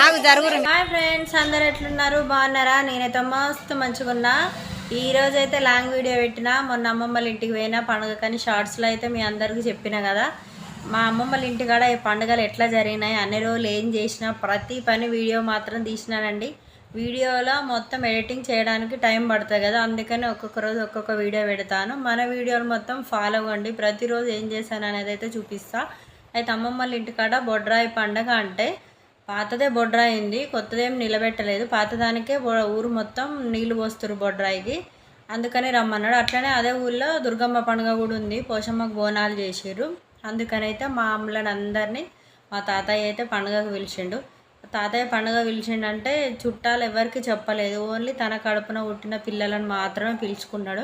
ఆగు జరుగురు. Hi friends అందరు ఎట్లున్నారు? బాగున్నారా? నేనైతే మస్తు మంచిగున్నా. ఈ రోజు అయితే లాంగ్ వీడియో పెట్టిన మొన్న అమ్మమ్మల ఇంటికి పోయినా పండుగ కానీ షార్ట్స్లో అయితే మీ అందరికీ చెప్పిన కదా. మా అమ్మమ్మల ఇంటికాడ ఈ పండుగలు ఎట్లా జరిగినాయి అన్ని రోజులు ఏం చేసినా ప్రతి పని వీడియో మాత్రం తీసినానండి. వీడియోలో మొత్తం ఎడిటింగ్ చేయడానికి టైం పడుతుంది కదా అందుకని ఒక్కొక్క రోజు ఒక్కొక్క వీడియో పెడతాను. మన వీడియోలు మొత్తం ఫాలో అవ్వండి. ప్రతిరోజు ఏం చేశాను అనేది అయితే చూపిస్తా. అయితే అమ్మమ్మల ఇంటికాడ బొడ్రాయి పండగ అంటే పాతదే బొడ్రాయి ఉంది కొత్తదేం నిలబెట్టలేదు. పాతదానికే బొ- ఊరు మొత్తం నీళ్ళు పోస్తారు బొడ్రాయికి. అందుకని రమ్మన్నాడు. అట్లనే అదే ఊళ్ళో దుర్గమ్మ పండుగ కూడా ఉంది. పోషమ్మకు బోనాలు చేసిర్రు. అందుకని అయితే మా అమ్మలని అందరినీ మా తాతయ్య అయితే పండుగకు పిలిచిండు. తాతయ్య పండుగ పిలిచిండంటే చుట్టాలు ఎవరికి చెప్పలేదు. ఓన్లీ తన కడుపున పుట్టిన పిల్లలను మాత్రమే పిలుచుకున్నాడు.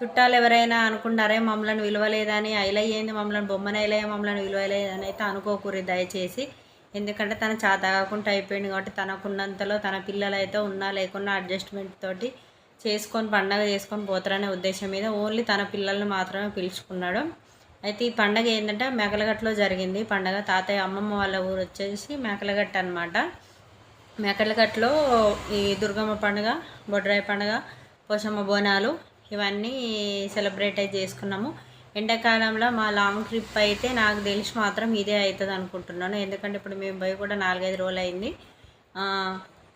చుట్టాలు ఎవరైనా అనుకున్నారే మమ్మల్ని విలువలేదని ఐలయ్యేంది మమ్మల్ని బొమ్మన ఐలయ్య మమ్మల్ని విలువలేదని అయితే అనుకోకూరి దయచేసి. ఎందుకంటే తన చాతకాకుండా అయిపోయింది కాబట్టి తనకున్నంతలో తన పిల్లలు అయితే ఉన్నా లేకున్నా అడ్జస్ట్మెంట్ తోటి చేసుకొని పండగ చేసుకొని పోతారనే ఉద్దేశం మీద ఓన్లీ తన పిల్లల్ని మాత్రమే పిలుచుకున్నాడు. అయితే ఈ పండగ ఏంటంటే మేకలగట్లో జరిగింది. పండగ తాతయ్య అమ్మమ్మ వాళ్ళ ఊరు వచ్చేసి మేకలగట్ట అనమాట మేకలగట్లో ఈ దుర్గమ్మ పండుగ బొడ్రాయి పండుగ పోషమ్మ బోనాలు ఇవన్నీ సెలబ్రేట్ అయి చేసుకున్నాము. ఎండాకాలంలో మా లాంగ్ ట్రిప్ అయితే నాకు తెలిసి మాత్రం ఇదే అవుతుంది అనుకుంటున్నాను. ఎందుకంటే ఇప్పుడు మేము పోయి కూడా నాలుగైదు రోజులు అయింది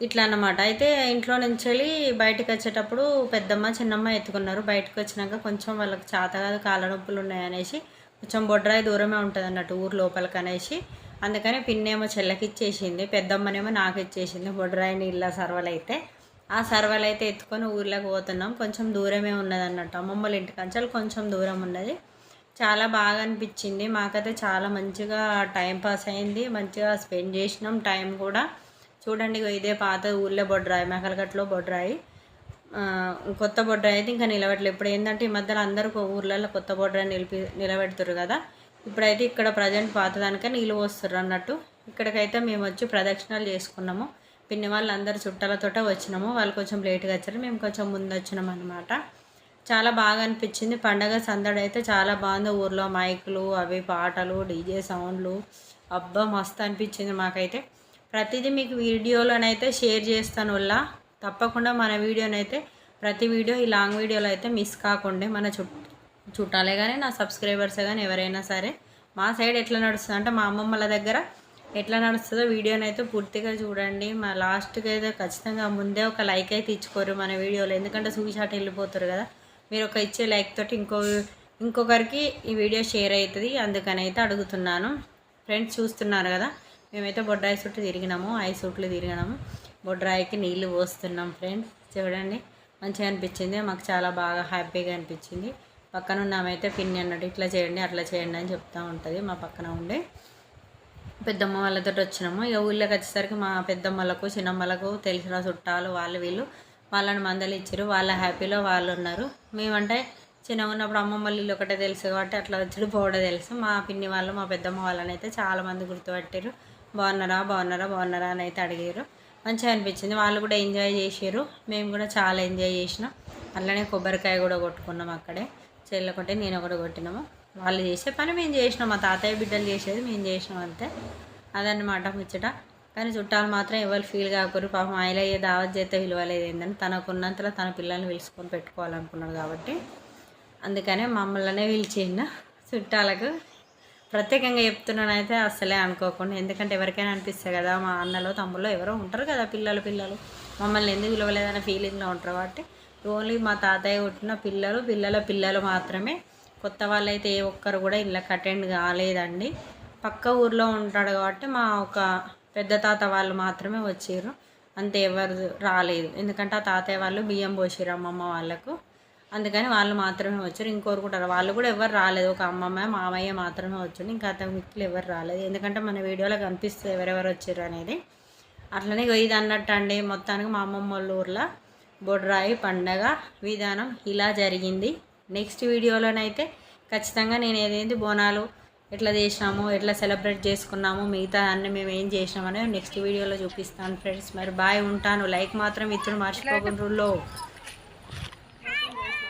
ఇట్లా అన్నమాట. అయితే ఇంట్లో నుంచి వెళ్ళి బయటకు వచ్చేటప్పుడు పెద్దమ్మ చిన్నమ్మ ఎత్తుకున్నారు. బయటకు వచ్చినాక కొంచెం వాళ్ళకి చేత కాదు కాళ్ళ నొప్పులు ఉన్నాయి అనేసి కొంచెం బొడ్రాయి దూరమే ఉంటుంది అన్నట్టు ఊరు లోపలికి అనేసి అందుకని పిన్నేమో చెల్లకి ఇచ్చేసింది పెద్దమ్మనేమో నాకు ఇచ్చేసింది బొడ్రాయి నీళ్ళ సర్వలు అయితే ఆ సర్వలు అయితే ఎత్తుకొని ఊర్లోకి పోతున్నాం. కొంచెం దూరమే ఉన్నది అన్నట్టు అమ్మమ్మల ఇంటి కంచాలు కొంచెం దూరం ఉన్నది. చాలా బాగా అనిపించింది. మాకైతే చాలా మంచిగా టైం పాస్ అయింది. మంచిగా స్పెండ్ చేసినాం టైం కూడా. చూడండి ఇగో ఇదే పాత ఊళ్ళో బొడ్రాయి మేకలగట్లో బొడ్రాయి. కొత్త బొడ్రాయి అయితే ఇంకా నిలబెట్టలేదు ఇప్పుడు ఏంటంటే ఈ మధ్యలో అందరూ ఊర్లలో కొత్త బొడ్రాయి నిలిపి నిలబెడుతురు కదా. ఇప్పుడైతే ఇక్కడ ప్రజెంట్ పాతదానికే నీళ్ళు పోస్తారు అన్నట్టు. ఇక్కడికైతే మేము వచ్చి ప్రదక్షిణాలు చేసుకున్నాము. పిన్ని వాళ్ళు అందరు చుట్టాలతోట వచ్చినాము. వాళ్ళు కొంచెం లేట్గా వచ్చారు. మేము కొంచెం ముందు వచ్చినాం అనమాట చాలా బాగా అనిపించింది. పండగ సందడి అయితే చాలా బాగుంది. ఊర్లో మైకులు అవి పాటలు డీజే సౌండ్లు. అబ్బా మస్తు అనిపించింది మాకైతే. ప్రతిదీ మీకు వీడియోలోనైతే షేర్ చేస్తాను వల్ల. తప్పకుండా మన వీడియోనైతే ప్రతి వీడియో ఈ లాంగ్ వీడియోలో అయితే మిస్ కాకుండా మన చుట్ చుట్టాలే కానీ నా సబ్స్క్రైబర్స్ కానీ ఎవరైనా సరే మా సైడ్ ఎట్లా నడుస్తుంది అంటే మా అమ్మమ్మల దగ్గర ఎట్లా నడుస్తుందో వీడియోని అయితే పూర్తిగా చూడండి. మా లాస్ట్కి అయితే ఖచ్చితంగా ముందే ఒక లైక్ అయితే ఇచ్చుకోరు మన వీడియోలో. ఎందుకంటే చూసి వెళ్ళిపోతారు కదా. మీరు ఒక ఇచ్చే లైక్ తోటి ఇంకో ఇంకొకరికి ఈ వీడియో షేర్ అవుతుంది. అందుకని అయితే అడుగుతున్నాను. ఫ్రెండ్స్ చూస్తున్నారు కదా. మేమైతే బొడ్రాయి చుట్టూ తిరిగినాము. ఐదు చుట్లు తిరిగినాము. బొడ్రాయికి నీళ్ళు పోస్తున్నాం ఫ్రెండ్స్ చూడండి. మంచిగా అనిపించింది. మాకు చాలా బాగా హ్యాపీగా అనిపించింది. పక్కన ఉన్నామైతే పిన్ని అన్నట్టు ఇట్లా చేయండి అట్లా చేయండి అని చెప్తూ ఉంటుంది. మా పక్కన ఉండే. పెద్దమ్మ వాళ్ళతో వచ్చినాము. ఇక ఊళ్ళోకి వచ్చేసరికి మా పెద్దమ్మలకు చిన్నమ్మలకు తెలిసిన చుట్టాలు వాళ్ళు వీళ్ళు వాళ్ళని మందలు ఇచ్చారు. వాళ్ళ హ్యాపీలో వాళ్ళు ఉన్నారు. మేమంటే చిన్నగా ఉన్నప్పుడు అమ్మమ్మ ఇల్లు ఒకటే తెలుసు కాబట్టి అట్లా వచ్చాడు పోవడం తెలుసు. మా పిన్ని వాళ్ళు మా పెద్దమ్మ వాళ్ళని అయితే చాలామంది గుర్తుపట్టారు బాగున్నారా? బాగున్నారా? బాగున్నారా? అని అయితే అడిగారు. మంచిగా అనిపించింది. వాళ్ళు కూడా ఎంజాయ్ చేసారు మేము కూడా చాలా ఎంజాయ్ చేసినాం. అట్లనే కొబ్బరికాయ కూడా కొట్టుకున్నాం అక్కడే. చెల్లి ఒకటి నేను ఒకటి కొట్టినాము. వాళ్ళు చేసే పని మేము చేసినాం. మా తాతయ్య బిడ్డలు చేసేది మేము చేసినాం అంతే. అదన్నమాట ముచ్చట. కానీ చుట్టాలు మాత్రం ఎవరు ఫీల్ కాకూరు పాపం ఆయన ఏ దావత్ చేస్తే విలువలేదు. ఏంటని తనకున్నంతలో తన పిల్లల్ని పిలుచుకొని పెట్టుకోవాలనుకున్నాడు కాబట్టి అందుకనే మమ్మల్నే పిలిచిండు చుట్టాలకు. ప్రత్యేకంగా చెప్తున్నాను అయితే అస్సలే అనుకోకుండా. ఎందుకంటే ఎవరికైనా అనిపిస్తుంది కదా మా అన్నలో తమ్ముళ్ళు ఎవరో ఉంటారు కదా పిల్లలు పిల్లలు. మమ్మల్ని ఎందుకు విలువలేదనే ఫీలింగ్లో ఉంటారు కాబట్టి. ఓన్లీ మా తాతయ్య పుట్టిన పిల్లలు పిల్లల పిల్లలు మాత్రమే కొత్త వాళ్ళైతే ఏ ఒక్కరు కూడా ఇళ్ళకి అటెండ్ కాలేదండి. పక్క ఊర్లో ఉంటాడు కాబట్టి మా ఒక పెద్ద తాత వాళ్ళు మాత్రమే వచ్చారు. అంతే ఎవరు రాలేదు. ఎందుకంటే ఆ తాతయ్య వాళ్ళు బియ్యం పోసిరు అమ్మమ్మ వాళ్ళకు. అందుకని వాళ్ళు మాత్రమే వచ్చారు. ఇంకోరు కూడా వాళ్ళు కూడా ఎవరు రాలేదు. ఒక అమ్మమ్మ మామయ్య మాత్రమే వచ్చారు. ఇంకా అతను మిక్కులు ఎవరు రాలేదు. ఎందుకంటే మన వీడియోలో కనిపిస్తుంది ఎవరెవరు వచ్చారు అనేది. అట్లనే ఇది అన్నట్టు అండి మొత్తానికి మా అమ్మమ్మ వాళ్ళ ఊర్లో బొడ్రాయి పండగ విధానం ఇలా జరిగింది. నెక్స్ట్ వీడియోలోనైతే ఖచ్చితంగా నేను ఏదేంటి బోనాలు ఎట్లా చేసినాము ఎట్లా సెలబ్రేట్ చేసుకున్నాము మిగతా అన్ని మేము ఏం చేసినామని నెక్స్ట్ వీడియోలో చూపిస్తాను ఫ్రెండ్స్. మరి బాయ్ ఉంటాను. లైక్ మాత్రం ఇచ్చిన మర్చిపోకుండా